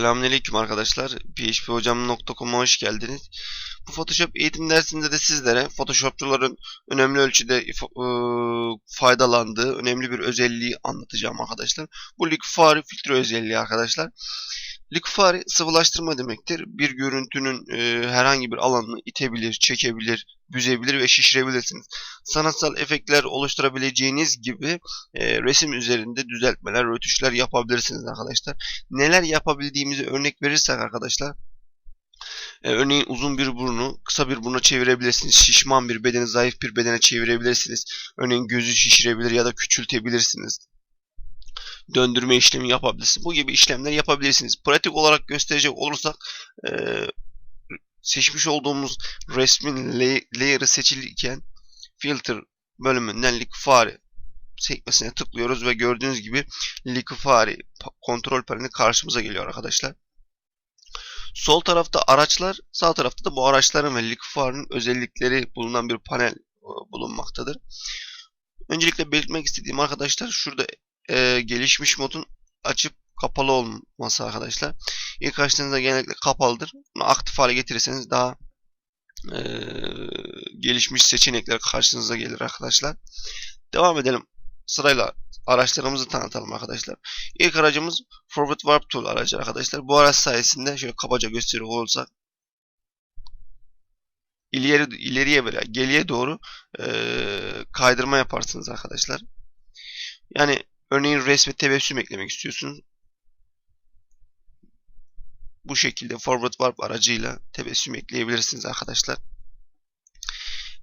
Selamünaleyküm arkadaşlar. phphocam.com'a hoş geldiniz. Bu Photoshop eğitim dersinde de sizlere Photoshopçuların önemli ölçüde faydalandığı önemli bir özelliği anlatacağım arkadaşlar. Bu Liquify filtre özelliği arkadaşlar. Liquify sıvılaştırma demektir. Bir görüntünün e, herhangi bir alanını itebilir, çekebilir, büzebilir ve şişirebilirsiniz. Sanatsal efektler oluşturabileceğiniz gibi e, resim üzerinde düzeltmeler, rötuşlar yapabilirsiniz arkadaşlar neler yapabildiğimizi örnek verirsek arkadaşlar e, örneğin uzun bir burnu kısa bir buruna çevirebilirsiniz. Şişman bir bedeni zayıf bir bedene çevirebilirsiniz. Örneğin gözü şişirebilir ya da küçültebilirsiniz. Döndürme işlemi yapabilirsiniz. Bu gibi işlemler yapabilirsiniz. Pratik olarak gösterecek olursak e, seçmiş olduğumuz resmin lay- layer'ı seçilirken filter bölümünden Liquify sekmesine tıklıyoruz ve gördüğünüz gibi Liquify kontrol paneli karşımıza geliyor arkadaşlar. Sol tarafta araçlar, sağ tarafta da bu araçların ve Liquify'ın özellikleri bulunan bir panel e, bulunmaktadır. Öncelikle belirtmek istediğim arkadaşlar şurada e, gelişmiş modun açıp kapalı olması arkadaşlar. İlk açtığınızda genellikle kapalıdır. Bunu aktif hale getirirseniz daha e, gelişmiş seçenekler karşınıza gelir arkadaşlar. Devam edelim. Sırayla araçlarımızı tanıtalım arkadaşlar. İlk aracımız Forward Warp Tool aracı arkadaşlar. Bu araç sayesinde şöyle kabaca gösterecek olursak ileri ileriye böyle geriye doğru e, kaydırma yaparsınız arkadaşlar. Yani örneğin resme tebessüm eklemek istiyorsunuz. Bu şekilde Forward Warp aracıyla tebessüm ekleyebilirsiniz arkadaşlar.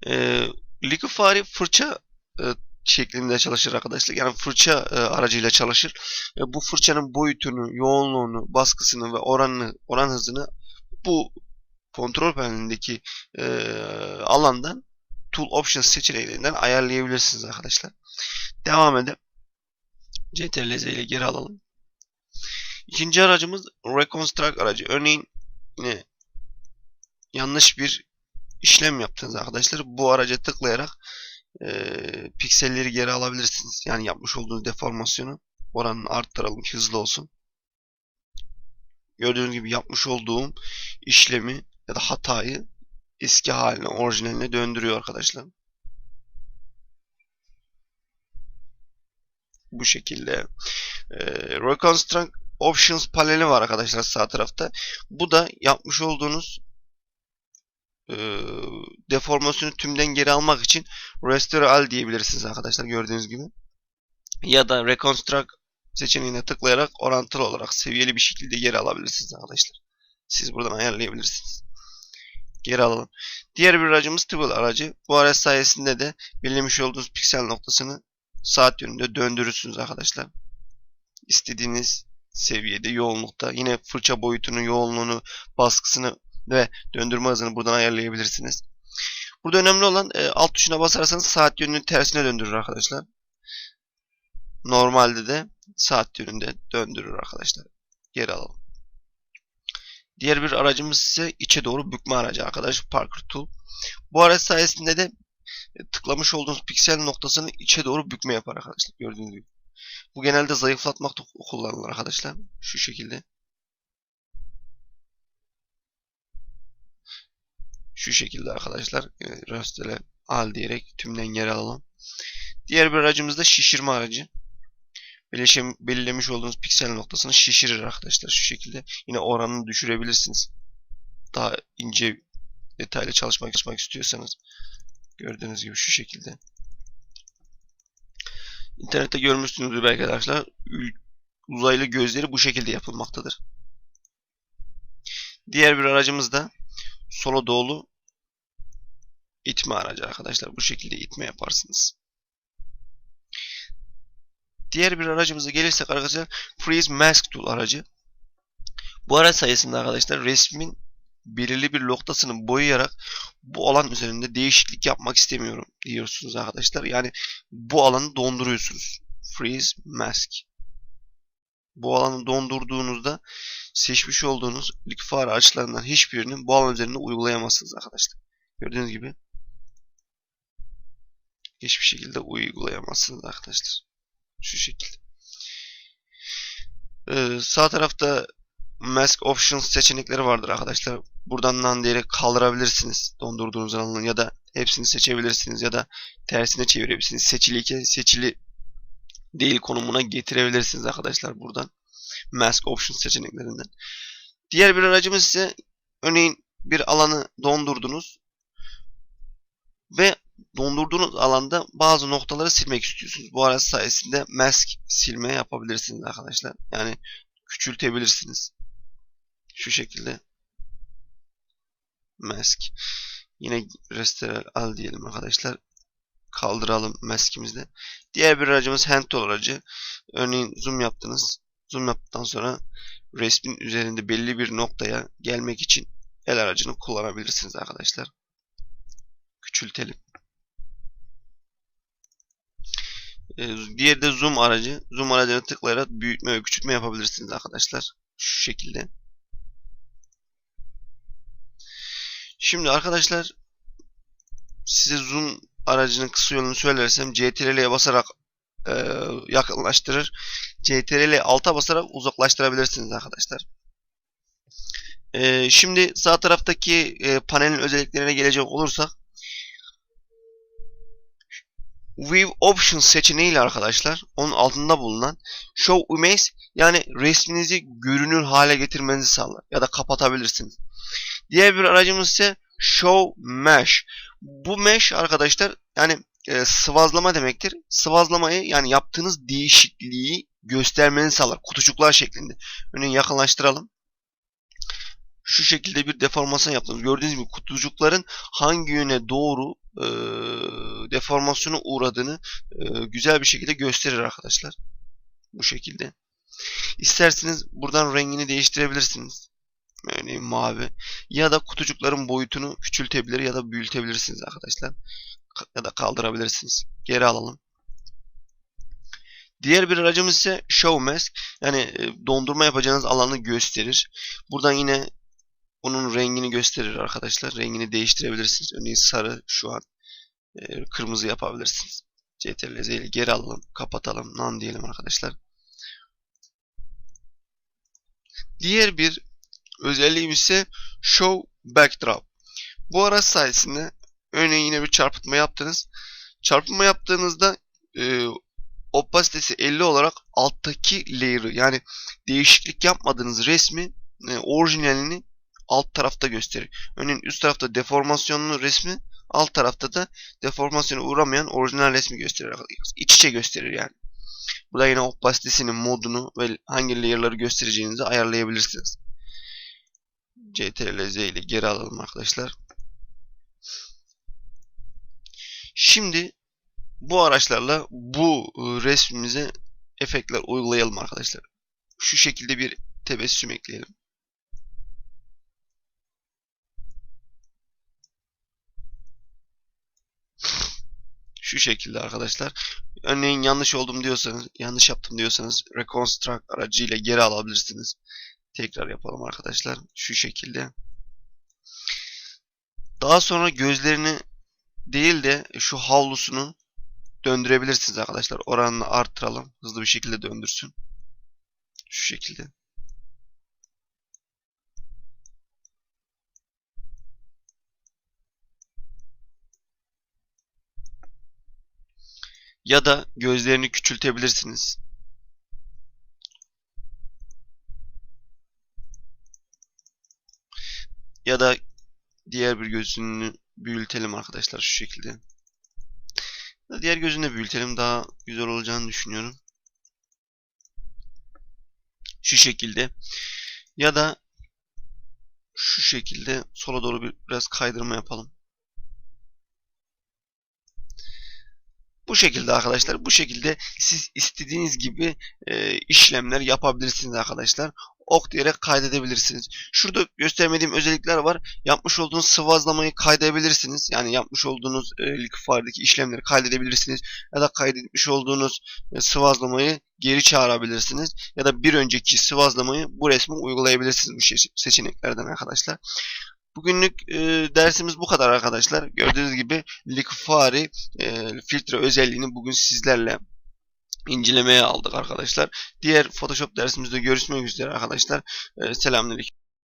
E, Liquify fırça e, şeklinde çalışır arkadaşlar. Yani fırça e, aracıyla çalışır. E, bu fırçanın boyutunu, yoğunluğunu, baskısını ve oranını, oran hızını bu kontrol panelindeki e, alandan Tool Options seçeneklerinden ayarlayabilirsiniz arkadaşlar. Devam edelim. CTRL ile geri alalım. İkinci aracımız Reconstruct aracı. Örneğin yine yanlış bir işlem yaptınız arkadaşlar. Bu araca tıklayarak e, pikselleri geri alabilirsiniz. Yani yapmış olduğunuz deformasyonu oranını arttıralım ki hızlı olsun. Gördüğünüz gibi yapmış olduğum işlemi ya da hatayı eski haline, orijinaline döndürüyor arkadaşlar. Bu şekilde. E, Reconstruct Options paneli var arkadaşlar sağ tarafta. Bu da yapmış olduğunuz e, deformasyonu tümden geri almak için Restore All diyebilirsiniz arkadaşlar gördüğünüz gibi. Ya da Reconstruct seçeneğine tıklayarak orantılı olarak seviyeli bir şekilde geri alabilirsiniz arkadaşlar. Siz buradan ayarlayabilirsiniz. Geri alalım. Diğer bir aracımız Tibble aracı. Bu araç sayesinde de belirlemiş olduğunuz piksel noktasını saat yönünde döndürürsünüz arkadaşlar. İstediğiniz seviyede, yoğunlukta. Yine fırça boyutunu, yoğunluğunu, baskısını ve döndürme hızını buradan ayarlayabilirsiniz. Burada önemli olan e, alt tuşuna basarsanız saat yönünün tersine döndürür arkadaşlar. Normalde de saat yönünde döndürür arkadaşlar. Geri alalım. Diğer bir aracımız ise içe doğru bükme aracı arkadaş Parker Tool. Bu araç sayesinde de tıklamış olduğunuz piksel noktasını içe doğru bükme yapar arkadaşlar. Gördüğünüz gibi. Bu genelde zayıflatmakta kullanılır arkadaşlar. Şu şekilde. Şu şekilde arkadaşlar. E, Röstele al diyerek tümden geri alalım. Diğer bir aracımız da şişirme aracı. Belirlemiş olduğunuz piksel noktasını şişirir arkadaşlar. Şu şekilde. Yine oranını düşürebilirsiniz. Daha ince detaylı çalışmak istiyorsanız. Gördüğünüz gibi şu şekilde. İnternette görmüşsünüzdür belki arkadaşlar. Uzaylı gözleri bu şekilde yapılmaktadır. Diğer bir aracımız da sola doğru itme aracı arkadaşlar. Bu şekilde itme yaparsınız. Diğer bir aracımıza gelirsek arkadaşlar Freeze Mask Tool aracı. Bu araç sayesinde arkadaşlar resmin belirli bir noktasını boyayarak bu alan üzerinde değişiklik yapmak istemiyorum diyorsunuz arkadaşlar. Yani bu alanı donduruyorsunuz. Freeze Mask. Bu alanı dondurduğunuzda seçmiş olduğunuz Liquify araçlarından hiçbirini bu alan üzerinde uygulayamazsınız arkadaşlar. Gördüğünüz gibi hiçbir şekilde uygulayamazsınız arkadaşlar. Şu şekilde. Ee, sağ tarafta Mask Options seçenekleri vardır arkadaşlar. Buradan nan diyerek kaldırabilirsiniz dondurduğunuz alanı ya da hepsini seçebilirsiniz ya da tersine çevirebilirsiniz. Seçiliyken seçili değil konumuna getirebilirsiniz arkadaşlar buradan. Mask Options seçeneklerinden. Diğer bir aracımız ise örneğin bir alanı dondurdunuz ve dondurduğunuz alanda bazı noktaları silmek istiyorsunuz. Bu araç sayesinde mask silme yapabilirsiniz arkadaşlar. Yani küçültebilirsiniz. Şu şekilde mask. Yine restore al diyelim arkadaşlar. Kaldıralım maskimizi Diğer bir aracımız hand tool aracı. Örneğin zoom yaptınız. Zoom yaptıktan sonra resmin üzerinde belli bir noktaya gelmek için el aracını kullanabilirsiniz arkadaşlar. Küçültelim. Ee, diğeri de zoom aracı. Zoom aracına tıklayarak büyütme ve küçültme yapabilirsiniz arkadaşlar. Şu şekilde. Şimdi arkadaşlar size zoom aracının kısa yolunu söylersem CTRL'ye basarak e, yakınlaştırır. CTRL alta basarak uzaklaştırabilirsiniz arkadaşlar. E, şimdi sağ taraftaki e, panelin özelliklerine gelecek olursak View Options seçeneğiyle arkadaşlar onun altında bulunan Show Image yani resminizi görünür hale getirmenizi sağlar ya da kapatabilirsiniz. Diğer bir aracımız ise Show Mesh. Bu mesh arkadaşlar yani e, sıvazlama demektir. Sıvazlamayı yani yaptığınız değişikliği göstermenizi sağlar. Kutucuklar şeklinde. Örneğin yakınlaştıralım. Şu şekilde bir deformasyon yaptınız. Gördüğünüz gibi kutucukların hangi yöne doğru e, deformasyona uğradığını e, güzel bir şekilde gösterir arkadaşlar. Bu şekilde. İsterseniz buradan rengini değiştirebilirsiniz. Örneğin mavi. Ya da kutucukların boyutunu küçültebilir ya da büyütebilirsiniz arkadaşlar. Ya da kaldırabilirsiniz. Geri alalım. Diğer bir aracımız ise Show Mask. Yani e, dondurma yapacağınız alanı gösterir. Buradan yine onun rengini gösterir arkadaşlar. Rengini değiştirebilirsiniz. Örneğin sarı şu an e, kırmızı yapabilirsiniz. CTRL Z ile geri alalım. Kapatalım. None diyelim arkadaşlar. Diğer bir özelliğimiz ise Show Backdrop. Bu araç sayesinde örneğin yine bir çarpıtma yaptınız. Çarpıtma yaptığınızda e, opasitesi 50 olarak alttaki layer'ı yani değişiklik yapmadığınız resmi e, orijinalini alt tarafta gösterir. Örneğin üst tarafta deformasyonlu resmi alt tarafta da deformasyona uğramayan orijinal resmi gösterir. İç içe gösterir yani. Burada yine opasitesinin modunu ve hangi layer'ları göstereceğinizi ayarlayabilirsiniz. CTRL Z ile geri alalım arkadaşlar. Şimdi bu araçlarla bu e, resmimize efektler uygulayalım arkadaşlar. Şu şekilde bir tebessüm ekleyelim. Şu şekilde arkadaşlar. Örneğin yanlış oldum diyorsanız, yanlış yaptım diyorsanız Reconstruct aracıyla geri alabilirsiniz. Tekrar yapalım arkadaşlar. Şu şekilde. Daha sonra gözlerini değil de şu havlusunu döndürebilirsiniz arkadaşlar. Oranını arttıralım. Hızlı bir şekilde döndürsün. Şu şekilde. Ya da gözlerini küçültebilirsiniz. Ya da diğer bir gözünü büyütelim arkadaşlar şu şekilde. Diğer gözünü büyütelim. Daha güzel olacağını düşünüyorum. Şu şekilde. Ya da şu şekilde sola doğru bir, biraz kaydırma yapalım. Bu şekilde arkadaşlar. Bu şekilde siz istediğiniz gibi e, işlemler yapabilirsiniz arkadaşlar ok diyerek kaydedebilirsiniz. Şurada göstermediğim özellikler var. Yapmış olduğunuz sıvazlamayı kaydedebilirsiniz. Yani yapmış olduğunuz e, liquifier'daki işlemleri kaydedebilirsiniz. Ya da kaydetmiş olduğunuz e, sıvazlamayı geri çağırabilirsiniz. Ya da bir önceki sıvazlamayı bu resme uygulayabilirsiniz bu seçeneklerden arkadaşlar. Bugünlük e, dersimiz bu kadar arkadaşlar. Gördüğünüz gibi Liquifari e, filtre özelliğini bugün sizlerle incelemeye aldık arkadaşlar. Diğer Photoshop dersimizde görüşmek üzere arkadaşlar. Ee, selamünaleyküm.